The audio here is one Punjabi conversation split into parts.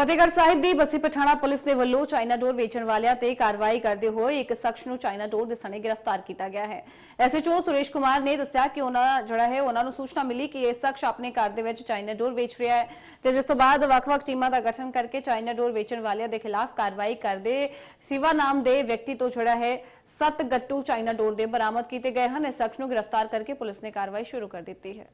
ਫਤਿਹਗੜ੍ਹ ਸਾਹਿਬ ਦੀ ਬਸੀ ਪਠਾਣਾ ਪੁਲਿਸ ਦੇ ਵੱਲੋਂ ਚਾਈਨਾ ਡੋਰ ਵੇਚਣ ਵਾਲਿਆਂ ਤੇ ਕਾਰਵਾਈ ਕਰਦੇ ਹੋਏ ਇੱਕ ਸ਼ਖਸ ਨੂੰ ਚਾਈਨਾ ਡੋਰ ਦੇ ਸਣੇ ਗ੍ਰਿਫਤਾਰ ਕੀਤਾ ਗਿਆ ਹੈ। ਐਸਐਚਓ ਸੁਰੇਸ਼ ਕੁਮਾਰ ਨੇ ਦੱਸਿਆ ਕਿ ਉਹਨਾਂ ਜਿਹੜਾ ਹੈ, ਉਹਨਾਂ ਨੂੰ ਸੂਚਨਾ ਮਿਲੀ ਕਿ ਇਹ ਸ਼ਖਸ ਆਪਣੇ ਘਰ ਦੇ ਵਿੱਚ ਚਾਈਨਾ ਡੋਰ ਵੇਚ ਰਿਹਾ ਹੈ ਤੇ ਜਿਸ ਤੋਂ ਬਾਅਦ ਵੱਖ-ਵੱਖ ਟੀਮਾਂ ਦਾ ਗਠਨ ਕਰਕੇ ਚਾਈਨਾ ਡੋਰ ਵੇਚਣ ਵਾਲਿਆਂ ਦੇ ਖਿਲਾਫ ਕਾਰਵਾਈ ਕਰਦੇ ਸਿਵਾ ਨਾਮ ਦੇ ਵਿਅਕਤੀ ਤੋਂ ਜਿਹੜਾ ਹੈ, ਸੱਤ ਗੱਟੂ ਚਾਈਨਾ ਡੋਰ ਦੇ ਬਰਾਮਦ ਕੀਤੇ ਗਏ ਹਨ। ਇਸ ਸ਼ਖਸ ਨੂੰ ਗ੍ਰਿਫਤਾਰ ਕਰਕੇ ਪੁਲਿਸ ਨੇ ਕਾਰਵਾਈ ਸ਼ੁਰੂ ਕਰ ਦਿੱਤੀ ਹੈ।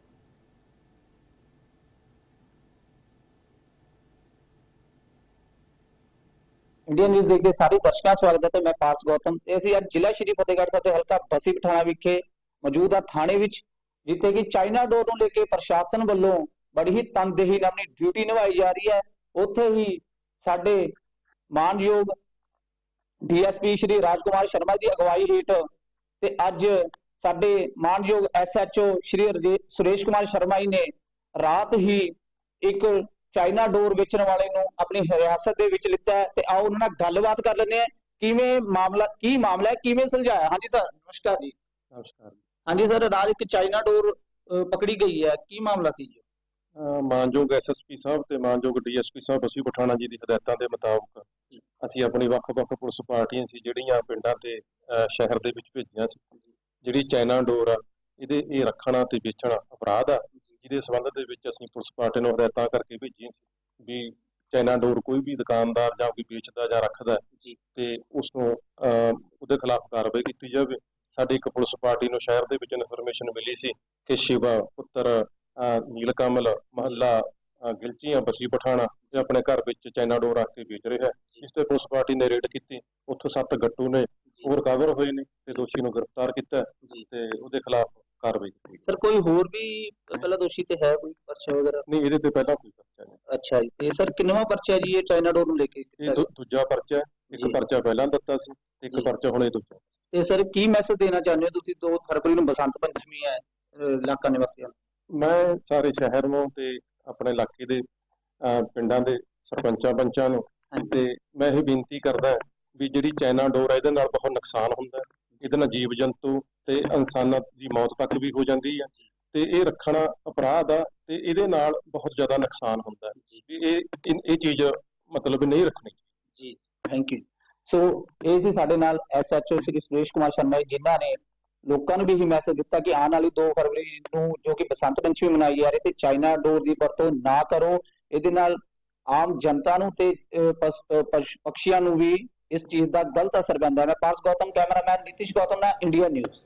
ਇੰਡੀਅਨ ਨਿਊਜ਼ ਦੇਖਦੇ ਸਾਰੇ ਦਰਸ਼ਕਾਂ ਸਵਾਗਤ ਹੈ ਤੇ ਮੈਂ ਪਾਰਸ ਗੌਤਮ। ਤੇ ਅਸੀਂ ਅੱਜ ਜ਼ਿਲ੍ਹਾ ਸ਼੍ਰੀ ਫਤਿਹਗੜ੍ਹ ਸਾਹਿਬ ਦੇ ਹਲਕਾ ਬਸੀ ਪਠਾਣਾ ਵਿਖੇ ਮੌਜੂਦ ਆ ਥਾਣੇ ਵਿੱਚ, ਜਿੱਥੇ ਕਿ ਚਾਈਨਾ ਡੋਰ ਨੂੰ ਲੈ ਕੇ ਪ੍ਰਸ਼ਾਸਨ ਵੱਲੋਂ ਬੜੀ ਹੀ ਤਨਦੇਹੀ ਨਾਲ ਆਪਣੀ ਡਿਊਟੀ ਨਿਭਾਈ ਜਾ ਰਹੀ ਹੈ। ਉੱਥੇ ਹੀ ਸਾਡੇ ਮਾਨਯੋਗ ਡੀਐਸਪੀ ਸ਼੍ਰੀ ਰਾਜਕੁਮਾਰ ਸ਼ਰਮਾ ਦੀ ਅਗਵਾਈ ਹੇਠ ਤੇ ਅੱਜ ਸਾਡੇ ਮਾਨਯੋਗ ਐਸਐਚਓ ਸ਼੍ਰੀ ਸੁਰੇਸ਼ ਕੁਮਾਰ ਸ਼ਰਮਾ ਜੀ ਨੇ ਰਾਤ ਹੀ ਇੱਕ ਚਾਈਨਾ ਡੋਰ ਵੇਚਣ ਵਾਲੇ ਨੂੰ ਆਪਣੀ ਹਿਰਾਸਤ ਦੇ ਵਿੱਚ ਲਿੱਤਾ ਤੇ ਆਓ ਉਹਨਾਂ ਨਾਲ ਗੱਲਬਾਤ ਕਰ ਲੈਂਦੇ ਹਾਂ। ਕਿਵੇਂ ਮਾਮਲਾ ਕੀ ਮਾਮਲਾ ਹੈ ਕਿਵੇਂ ਸੁਲਝਾਇਆ? ਹਾਂਜੀ ਸਰ ਨਮਸਕਾਰ ਜੀ। ਨਮਸਕਾਰ ਹਾਂਜੀ ਸਰ ਰਾਤ ਇੱਕ ਚਾਈਨਾ ਡੋਰ ਪਕੜੀ ਗਈ ਹੈ। ਕੀ ਮਾਮਲਾ ਸੀ ਜੀ? ਮਾਨਯੋਗ ਐਸਐਸਪੀ ਸਾਹਿਬ ਤੇ ਮਾਨਯੋਗ ਡੀਐਸਪੀ ਸਾਹਿਬ ਅਸੀਂ ਪਠਾਣਾ ਜੀ ਦੀ ਹਦਾਇਤਾਂ ਦੇ ਮੁਤਾਬਕ ਅਸੀਂ ਆਪਣੀ ਵੱਖ-ਵੱਖ ਪੁਲਿਸ ਪਾਰਟੀਆਂ ਸੀ ਜਿਹੜੀਆਂ ਪਿੰਡਾਂ ਤੇ ਸ਼ਹਿਰ ਦੇ ਵਿੱਚ ਭੇਜੀਆਂ ਸੀ। ਜਿਹੜੀ ਚਾਈਨਾ ਡੋਰ ਆ ਇਹਦੇ ਇਹ ਰੱਖਣਾ ਤੇ ਵੇਚਣਾ ਅਪਰਾਧ ਆ। ਜਿਹਦੇ ਸੰਬੰਧ ਦੇ ਵਿੱਚ ਅਸੀਂ ਪੁਲਿਸ ਪਾਰਟੀ ਨੂੰ ਹਦਾਇਤਾਂ ਕਰਕੇ ਭੇਜੀਆਂ ਸੀ ਵੀ ਚਾਈਨਾ ਡੋਰ ਕੋਈ ਵੀ ਦੁਕਾਨਦਾਰ ਜਾਂ ਕੋਈ ਵੇਚਦਾ ਜਾਂ ਰੱਖਦਾ। ਤੇ ਉਸ ਨੂੰ ਉਹਦੇ ਖਿਲਾਫ ਕਾਰਵਾਈ ਕੀਤੀ ਜਾਵੇ। ਸਾਡੀ ਇੱਕ ਪੁਲਿਸ ਪਾਰਟੀ ਨੂੰ ਸ਼ਹਿਰ ਦੇ ਵਿੱਚ ਇਨਫੋਰਮੇਸ਼ਨ ਮਿਲੀ ਸੀ ਕਿ ਸ਼ਿਵਾ ਪੁੱਤਰ ਨੀਲਕਮਲ ਮਹੱਲਾ ਗਿਲਚੀਆਂ ਬਸੀ ਪਠਾਣਾ ਤੇ ਆਪਣੇ ਘਰ ਵਿੱਚ ਚਾਈਨਾ ਡੋਰ ਰੱਖ ਕੇ ਵੇਚ ਰਿਹਾ ਹੈ। ਇਸ ਤੇ ਪੁਲਿਸ ਪਾਰਟੀ ਨੇ ਰੇਡ ਕੀਤੀ। ਉੱਥੋਂ ਸੱਤ ਗੱਟੂ ਨੇ ਉਹ ਰਿਕਵਰ ਹੋਏ ਨੇ ਤੇ ਦੋਸ਼ੀ ਨੂੰ ਗ੍ਰਿਫਤਾਰ ਕੀਤਾ ਤੇ ਉਹਦੇ ਖਿਲਾਫ ਕਾਰਵਾਈ ਕੀਤੀ ਸਰ ਕੋਈ ਹੋਰ ਵੀ ਪਹਿਲਾ ਦੋਸ਼ੀ ਤੇ ਹੈ ਕੋਈ ਪਰਚਾ ਵਗੈਰਾ? ਨਹੀਂ ਇਹਦੇ ਤੇ ਪਹਿਲਾਂ ਕੋਈ ਪਰਚਾ ਨਹੀਂ। ਅੱਛਾ ਜੀ ਤੇ ਸਰ ਕਿੰਨਵਾ ਪਰਚਾ ਜੀ ਇਹ ਚਾਈਨਾ ਡੋਰ ਨੂੰ ਲੈ ਕੇ ਇਹ ਦੂ- ਦੂਜਾ ਪਰਚਾ ਹੈ। ਇੱਕ ਜੀ। ਪਰਚਾ ਪਹਿਲਾਂ ਦਿੱਤਾ ਸੀ ਤੇ ਇੱਕ ਜੀ। ਪਰਚਾ ਹੁਣ ਦੂਜਾ। ਤੇ ਸਰ ਕੀ ਮੈਸੇਜ ਦੇਣਾ ਚਾਹੁੰਦੇ ਹੋ ਤੁਸੀਂ? 2 ਫਰਵਰੀ ਨੂੰ ਬਸੰਤ ਪੰਚਮੀ ਹੈ ਇਲਾਕਾ ਨਿਵਾਸੀਆਂ ਨੂੰ ਮੈਂ ਸਾਰੇ ਸ਼ਹਿਰ ਨੂੰ ਤੇ ਆਪਣੇ ਇਲਾਕੇ ਦੇ ਅਹ ਪਿੰਡਾਂ ਦੇ ਸਰਪੰਚਾਂ ਪੰਚਾਂ ਨੂੰ। ਤੇ ਮੈਂ ਇਹ ਬੇਨਤੀ ਕਰਦਾ ਵੀ ਜਿਹੜੀ ਚਾਈਨਾ ਡੋਰ ਹੈ ਇਹਦੇ ਨਾਲ ਬਹੁਤ ਨੁਕਸਾਨ ਹੁੰਦਾ ਹੈ। ਇਹਦੇ ਨਾਲ ਜੀਵ ਜੰਤੂ ਤੇ ਇਨਸਾਨਾਂ ਦੀ ਮੌਤ ਤੱਕ ਵੀ ਹੋ ਜਾਂਦੀ ਹੈ ਤੇ ਇਹ ਰੱਖਣਾ ਅਪਰਾਧ ਆ ਤੇ ਇਹਦੇ ਨਾਲ ਬਹੁਤ ਜ਼ਿਆਦਾ ਨੁਕਸਾਨ ਹੁੰਦਾ ਹੈ। ਇਹ ਇਹ ਚੀਜ਼ ਮਤਲਬ ਨਹੀਂ ਰੱਖਣੀ। ਜੀ ਥੈਂਕ ਯੂ ਸੋ ਇਹ ਸੀ ਸਾਡੇ ਨਾਲ ਐਸਐਚਓ ਸ਼੍ਰੀ ਸੁਰੇਸ਼ ਕੁਮਾਰ ਸ਼ਰਮਾ ਜੀ, ਜਿਨ੍ਹਾਂ ਨੇ ਲੋਕਾਂ ਨੂੰ ਵੀ ਇਹ ਮੈਸੇਜ ਦਿੱਤਾ ਕਿ ਆਉਣ ਵਾਲੀ 2 ਫਰਵਰੀ ਨੂੰ ਜੋ ਕਿ ਬਸੰਤ ਪੰਚਮੀ ਮਨਾਈ ਜਾ ਰਹੀ ਤੇ ਚਾਈਨਾ ਡੋਰ ਦੀ ਵਰਤੋਂ ਨਾ ਕਰੋ। ਇਹਦੇ ਨਾਲ ਆਮ ਜਨਤਾ ਨੂੰ ਤੇ ਪਕਸ਼ੀਆਂ ਨੂੰ ਵੀ ਇਸ ਚੀਜ਼ ਦਾ ਗਲਤ ਅਸਰ ਪੈਂਦਾ ਹੈ। ਮੈਂ ਪਾਰਸ ਗੌਤਮ ਕੈਮਰਾਮੈਨ ਨੀਤਿਸ਼ ਗੌਤਮ ਨਾਲ ਇੰਡੀਆ ਨਿਊਜ਼।